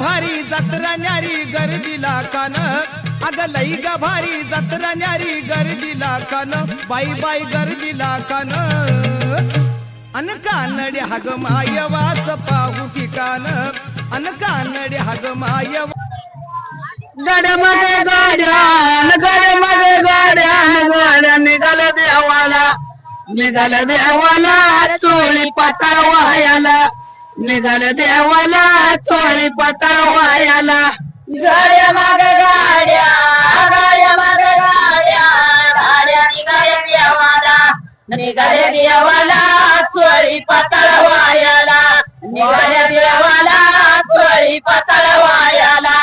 भारी जत्रा न्यारी गर्दीला कान. अग लई ग भारी जत्रा न्यारी गर्दीला कान. बाई बाई गर्दीला कान. अन कानडे हग माय वाच पाहू ठिकाण. अन कानडे हग माय गाड्या मागे गाड्या न गाड्या गाड्या निघाल देवाला. निघाल देवाला चोळी पाताळ वायाला. निघाल देवाला चोळी पाताळ वायाला. गाड्या मागे गाड्या गाड्या मागे गाड्या. गाड्या निघाल्या देवाला. निघाल्या देवाला चोळी पाताळ वायाला. निघाल्या देवाला चोळी पाताळ वायाला.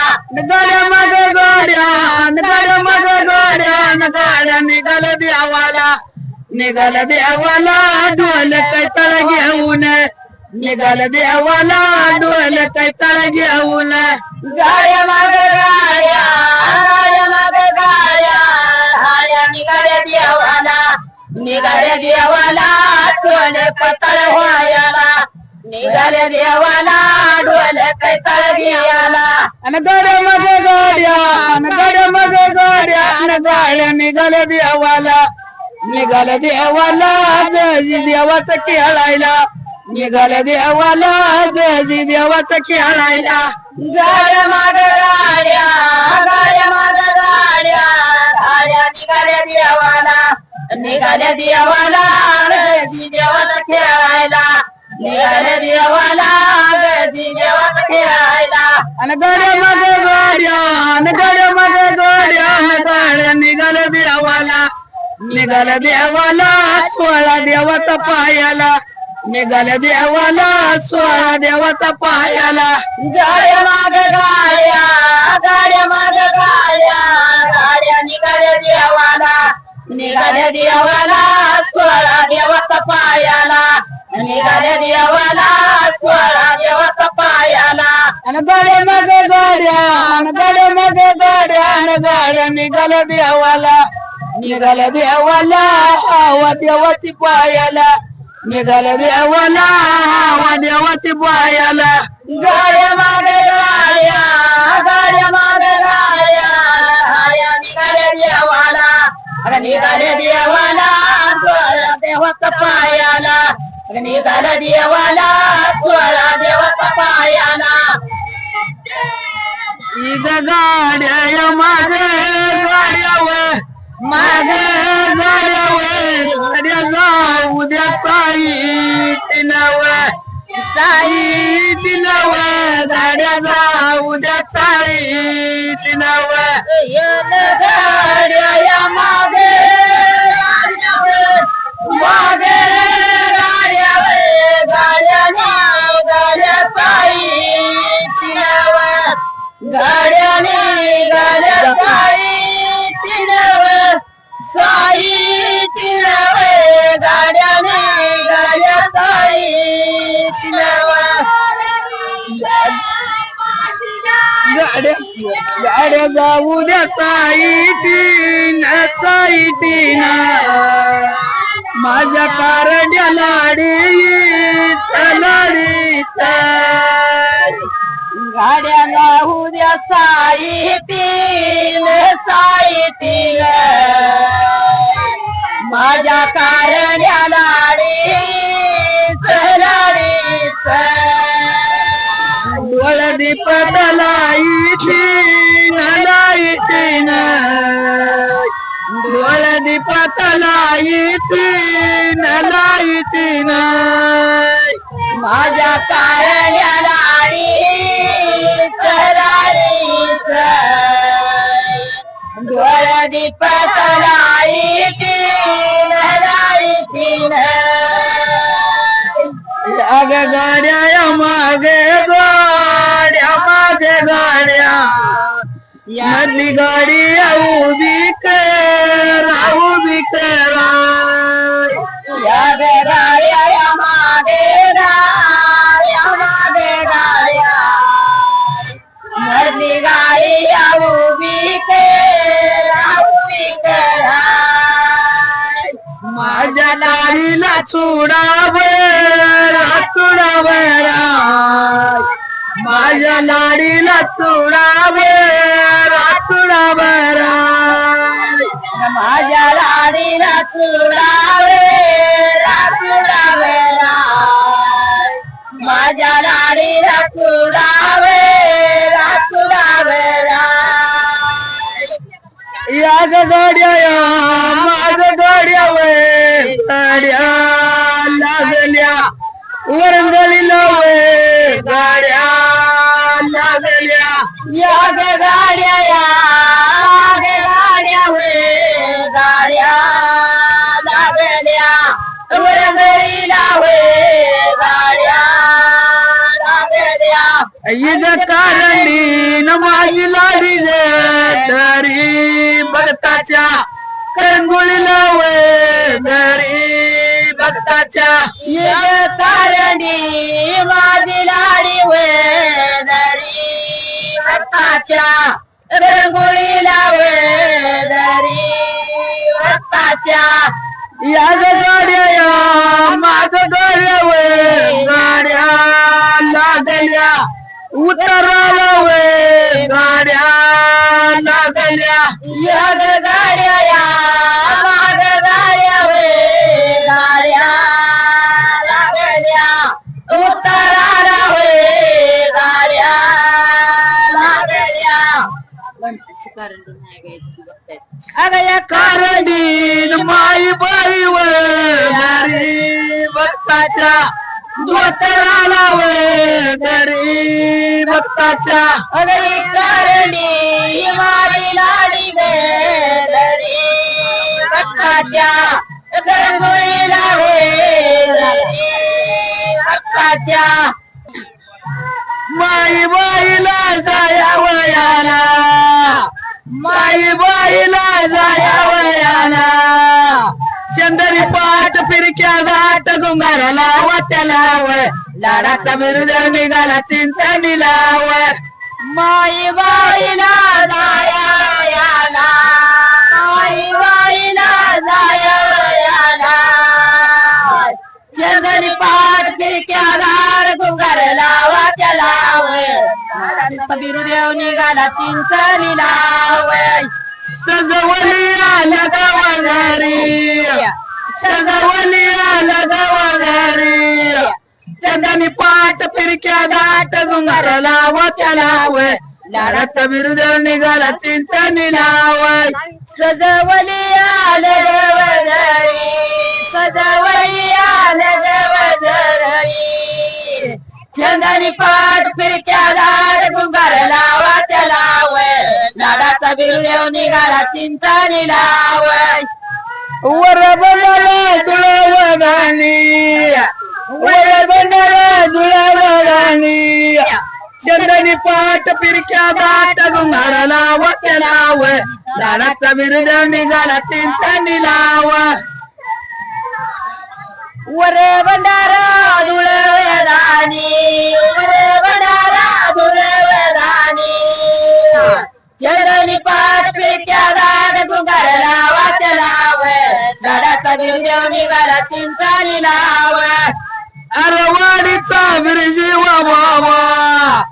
गाड्या मागे गाड्या गाड्या मागे गाड्या. गाड्या निघाल देवाला. निघाल देवाला ढोल कैतळ घेऊन. निघाल देवाला डोल काय तळ घेऊन. गाड्या माग गाड्या गाड्या माग गाड्या गाड्या निघाल्या देवाला. निघाल्या देवाला ढोल कैतळ व्हायला निघाल्या देवाला ढोल कैतळ घ्यायला आणि गाड्या मागे गाड्या आणि गाड्या मागे गाड्या आणि गाड्या निघाल्या देवाला. निघाल्या देवाला देवाचं खेळायला. निघाल्या देवाला गजी देवाचं खेळायला. गाड्या मागे गाड्या गाड्या मागे गाड्या. गाड्या निघाल्या देवाला निघाल्या देवाला गजी देवाचं खेळायला. निघाल्या देवाला गजी देवाचं खेळायला. आणि गाड्या मागे गाड्या गाड्या मागे गाड्या गाड्या निघाल्या देवाला. निघाल्या देवाला सोळा देवाचा पायाला. निघाल्या देवाला सोळा देवाचा पायाला. गाड्या माग गाड्या गाड्या माग गाड्या गाड्या निघाल्या देवाला. निघाल्या देवाला सोळा देवाचा पायाला. निघाल्या देवाला सोळा देवाचा पायाला. आणि गाड्या माग गाड्या गाड्या माग गाड्या गाड्या निघाल्या देवाला. निघाल्या देवाला हवा देवाची पायाला. निघाला देवाला हवा देवाची पायाला गाड्या मागे गाड्या गाड्या मागे गाड्या गाड्या निघाल्या देवाला. अगं निघाल्या देवाला सोळा देवाचा पायाला. अगं निघाला देवाला सोळा देवाचा पायाला. इग गाड्या माग गाड्यावर मागे गाड्यावर गाड्या जाऊ द्या साई तिनाव साई तिनाव गाड्या जाऊ द्या साई तिनाव गाड्या या मागे. मागे जाऊ द्या साईटीन तीन माझ्या कारड्या लाडी लाडीत गाड्या जाऊ द्या साईटीन साईटीन माझ्या कारड्या लाडी लाडीत डोळ दीपत लाईटीन लाईटीन माझ्या कारण्या लाडीच लाडीच डोळ दीपत लाईटीन लाईटीन अग गाड्या मागे गाड्या माझे गाड्या. मधली गाडी उभी कर उभी करा या गे गाड्या या मागे गाड्या मागे गाड्या मधली गाडी उभी करा उभी करा माझ्या लाडीला चुडावर चुडावर माझ्या लाडीला चुडावे रातुडावरा लाडीला चुडावे रातुडावे माझ्या लाडीला चुडावे रातुडावे या ग गाड्या या माग गाड्या वे गाड्या लागल्या. वरंगलीला वे गाड्या लागल्या. या गाड्या या गाड्या वे गाड्या लागल्या वरंगलीला वे गाड्या लागल्या इज कारंडी न माझी लाडी ग दरी भक्ताच्या करंगुळीला वे दरी भक्ताच्या. इज कारंडी माझी लाडी वे दरी भक्ताच्या. करंगुळीला वे दरी. भक्ताच्या या ग गाड्या माग गाड्या वे गाड्या लागल्या. उतराला वे गाड्या लागल्या. या ग गाड्या अगं या कारंडीन माई बाई वरी भक्ताच्या दोतराला वे घरी भक्ताच्या अगं कारंडी माई लाडी गे घरी भक्ताच्या गंगुळीला घरी भक्ताच्या माई बाईला जाया वयाला माई बाईला जाया वयाला चंदरी पाठ फिरक्या घाट गुंगाराला त्याला वय. लाडाचा मिरुदर निघाला चिंचणी लाव माई बाईला जाया वयाला माई बाईला जाया चंदनी पाठ फिरक्या दार गुंगार लावा त्याला बिरुदेव निघाला चिंचा लाव सजवली आला गवाधारी सजवली आला गवाधारी चंदनी पाठ फिरक्या दाट गुंगार लावा त्याला लाडाचा बिरुदेव निघाला चिंचणी निलावाय सजवली आला गवाधारी सजवली आला गवाधारी चंदनी पाठ फिरक्या दार गुंगार लावा त्याला लाडाचा बिरुदेव निघाला चिंचानी निलावाय वर बनाला दुळवदानी वर बनाला दुळवदानी चंदनी पाठ फिरक्या दाट गुंगार लावा त्याला लाडाचा बिरुदेव निघाला चिंचानी लाव. वर भंडारा धुळवदानी वर भंडारा धुळवदानी चरणी पाठ पेक्या दाड गुंगार लावा लाव दाडाचा बिरदेव निघाला चिंचानी लाव. अरवाडीचा बिरजीव बाबा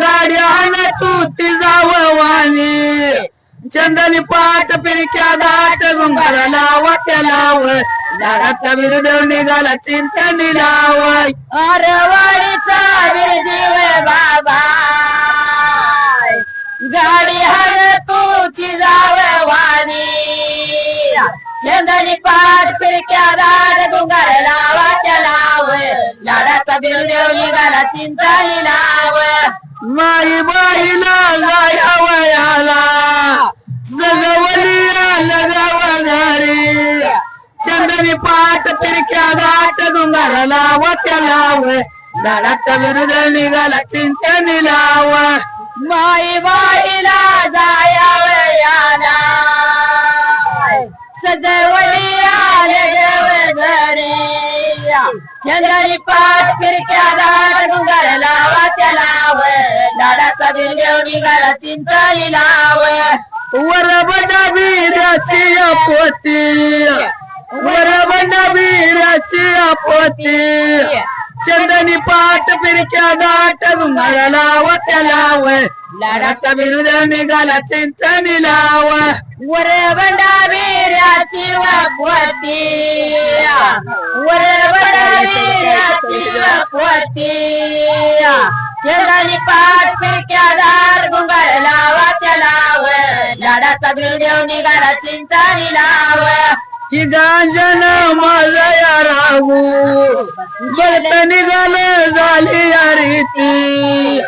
गाड्या तू ती जाव वाणी. चंदनी पाठ पिरक्या दाट गुंगाला लावा लाव. दाराचा विरुद्ध निघाला चिंतनी लाव. अरवाडीचा बिरजीव बाबा गाडी हर तू जाव वाणी. चंदनी पाठ पिरक्या दाट गुंगार लावा लाव. लाडाचा बिरुदेव निघाला चिंतानी लाव. माई बाईला जाया वयाला सजवली लगवधारी चंदनी पाठ पिरक्या दाट गुंगार लावा लाव. लाडाचा बिरुदेव निघाला चिंतनी लाव. माई बाईला चंदनी पाठ फिरक्या दाड गुंगार लावा त्या लाव. लाडाचा बिरदेव निघाला चिंचाली लाव वरबडा वीराची पोती वरबडा वीराची पोती चंदनी पाट फिरक्या दाट गुंगाला लाव त्यालाव लाडाचा विरुद्ध निघाला चिंचणी लाव वर बंडा वीराची वापवती वर वीराची वापवती चेदानी पाठ फिरक्या दार गुंगार लावा त्या लाव लाडाचा बिरुदेव निघाला चिंचानी लाव. ही गांजन माझया राहू. बघत निघाल झाली या रीती.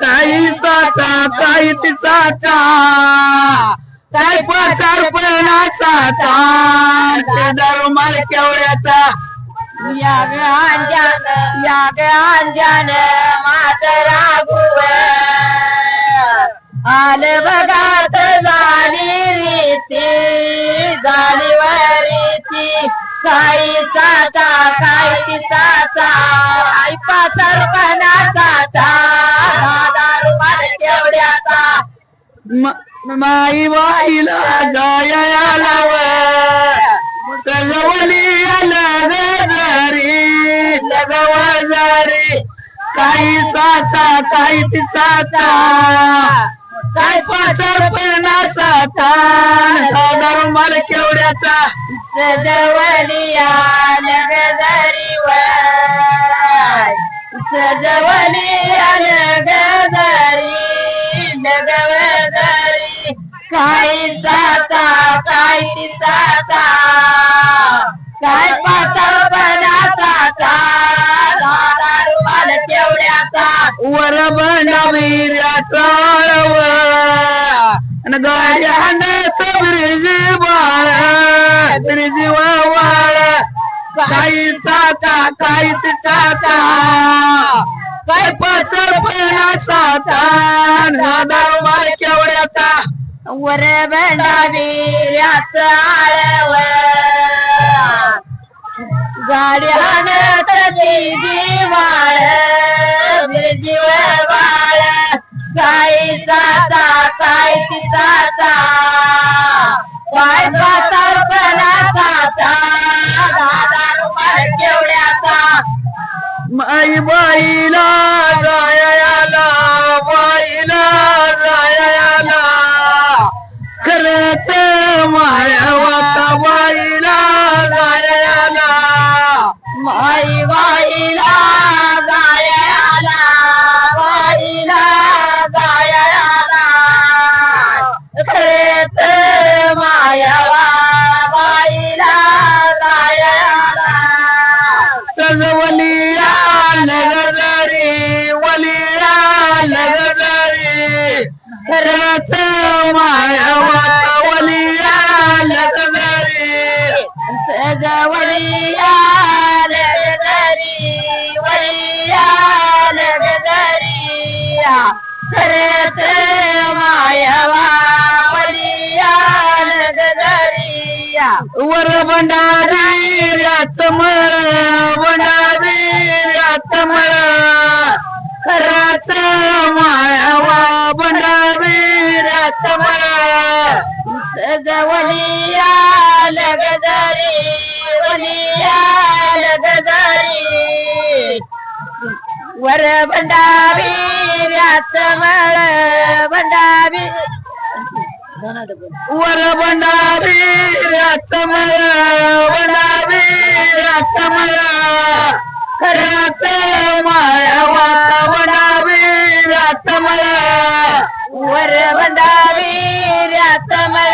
काही साचा काही तिसाचा काय पचारपणा साचा ते दरुमाल केवढ्याचा. याग अंजान याग अंजान मात राघुव आल बघात झाली रीती झाली वरीती. काही साचा काही तिचा ऐपा सरपणा साता दादा रुमाल केवढ्याचा. म- माई वाईला गाया लाव. सजवली लग लगवाजारी काही साचा काही तिसाचा काय पाचरपणा साचा साधा मला केवढ्याचा? सजवलिया लगदरी सजवलिया लगदरी लगव काय जाता काय तिसाता काय पातळपणा साता वर बंडावीर्याचा आळव आणि वाळा ब्रिज बाळ ब्रिज वाळ काही चाचा काय तिसाचा काय पचरपणा पण साता वर बंडावीऱ्याच आळव. गाड्यान तरी वाळ जीव वाळ. काय साता काय तिसाचा काय पातारपणा साचा दादा रुमाल केवढ्याचा. माई बाईला जायाला बाईला जायाला खरंच माया वाता बाईला जायाला माई वर बंडावीर्याच मळ बंडावीर्याच मळ. खराच मायावा बंडावीर्याच मळ. सगवलिया लगदारी वलिया लगदारी वर भंडावीर्याच मळ भंडावी वर बंडावीर्याच मळ बंडावीर्याच मळ खराच मायावा बंडावीर्याच रातमळा वर भंडावीर्याच मळ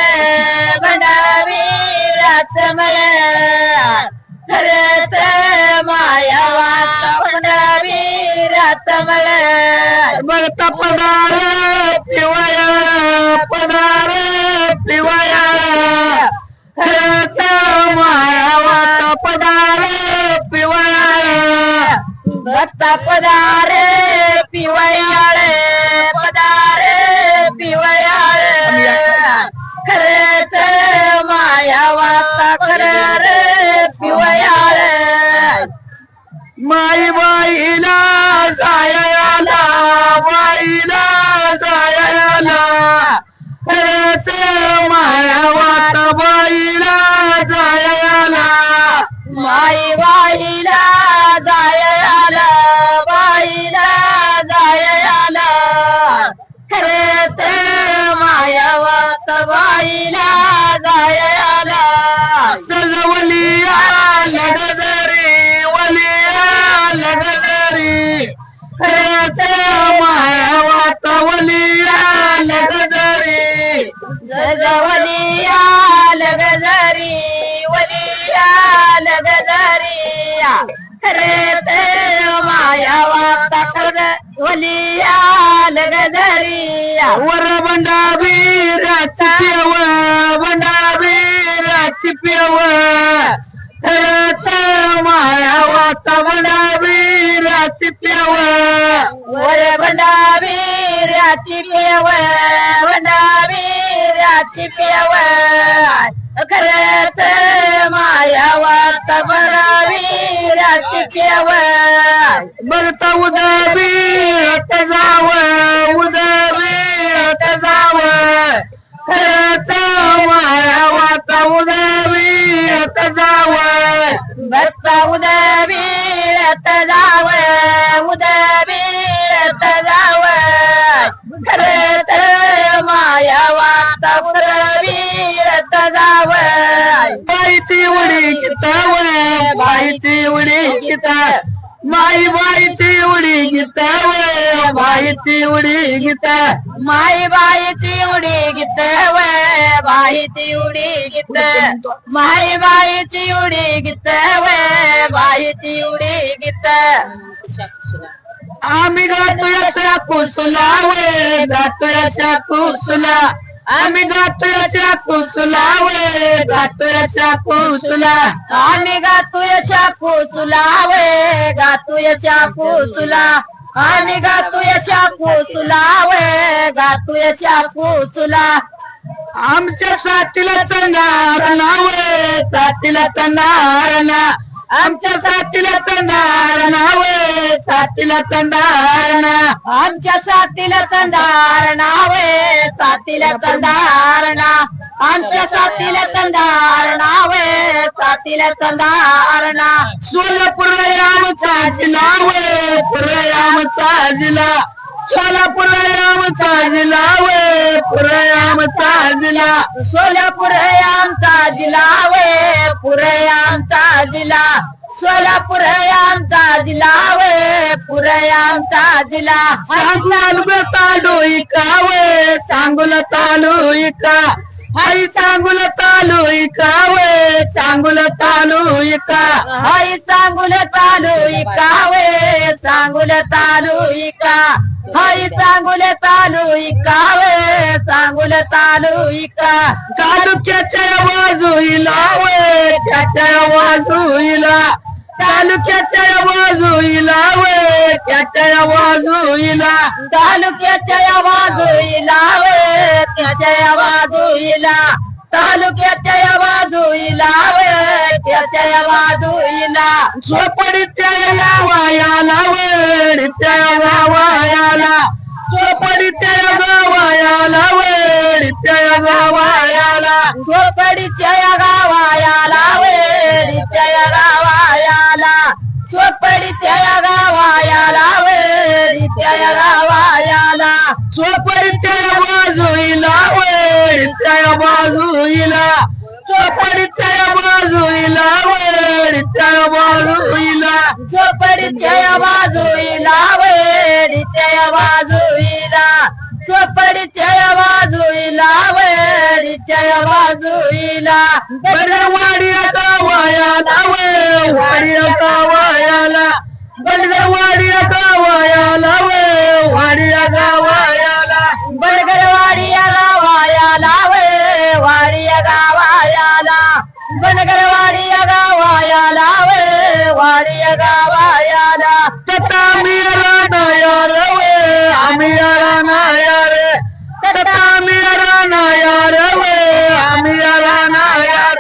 भंडावीर्याच मळ माया मायावाचा भंडावीर्याच मळ बघता पदार पिवया पदार पिवया खरंच मायावाचा पदार पिवया भक्ता पदार पिवयाळ पदार पिवयाळ खरच मायावाचा खरर पिवयाळ माई बाईला जायला वाईला जायला. हेच माया वाट बाईला जायला. माई वाईला जायला बाईला जायला. खरेच माया वाट बाईला रे वलिया लढ खरंच माया वातावलिया लगदरी सजवलिया लगजरी वलिया लगजरिया खरेत माया वाता वलिया लगजरिया वर बंडा बीराची पेव बंडा बीराची पेव खरंच माया वाता बंडा बीराची पेव वर भंडावीराची पेव भंडावीराची पेव खरंच माया वाता भंडावीराची प्याव. बघता उद्या बीरत जाव. उद्या बीरत जाव खरंच माया वाता उद्या बीरत जाव. भक्ता उद्या बीळत जाव. उद्या बीळत जाव. खरंच माया वाता उद्या बीळत जाव. बाईची उडी गीताव बाईची उडी गीता माई बाईची उडी गीताव बाईची उडी गीत माई बाईची उडी गीत व बाईची उडी गीत. माई बाईची उडी गीत व बाईची उडी गीत. आम्ही गातोय कुसुला वय गातोय कुसुला. आम्ही गातोय कुसुला वय गातोय कुसुला. आम्ही गातोय कुसुला वय गातोय कुसुला. आणि आम्ही गातोय पोचुला सुलावे गातू यशा पोचुला आमच्या साथीला चंदार नाव साथीला तर ना आमच्या साथीला चंदार नाव साथीला चंदार ना. आमच्या साथीला चंदार नावे साथीला चंदार ना. आमच्या साथीला चंदार नावे साथीला चंदार ना. सोलापूर आमचा जिल्हा वे पुरे आमचा जिल्हा सोलापुरायाम ताजला वे पुरयाम ताजला सोलापुरायाम ताजला वे पुरयाम ताजला सोलापुरायाम ताजला वे पुरयाम ताजला तालुका वे सांगोला तालुका जिल्हा सांगुल तालू इका वे सांगुल तालू इका. आई सांगुल तालू इका वे सांगुल तालू इका हाय सांगुल तालू इकावे सांगुल तालू इका. हाय सांगुल तालू इकावे सांगुल तालू इका. तालुक्याच्या बाजूला वे त्याच्या बाजूला तालुक्याच्या बाजूला वे त्याच्या बाजूला तालुक्याच्या बाजूला वे त्याच्या बाजूला तालुक्याच्या बाजूला वे त्याच्या बाजूला झोपडीच्या गावायाला त्या गावायाला. झोपडीच्या गावायाला त्या गावायाला. झोपडीच्या गावायाला वेडीच्या या गावायाला चोपडीच्या या गावायाला वेडीच्या गावायाला झोपडीच्या बाजूला वेडीच्या बाजूला झोपडीच्या बाजूला वेडीच्या बाजूला चोपडीच्या बाजूला वेडीच्या बाजूला चोपडीच्या या वेडीच्या बाजूला. बडवाडिया वयाला वे वाडिया गावायाला बडवाडिया वयाला वे वाडिया गावायाला बनगरवाडी या गावायाला वे वाडिया गावायाला बनगरवाडी या गावायाला वे वाडिया या गावायाला तता मिरा नायार वे आम्ही यारा तता मिरा नायार वे आम्ही यारा नायार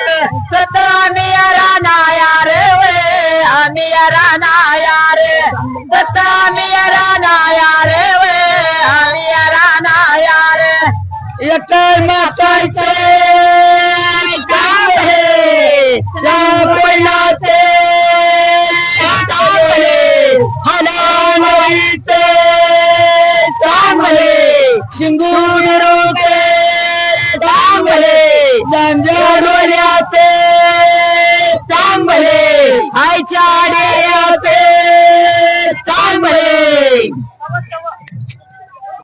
सत आम्ही राणा यार वे आम्ही राणा यार सत आम्ही राणा यार वे आम्ही राणा यार एक गांजा डोल्यात तांबले आयच्या डेऱ्यात तांबले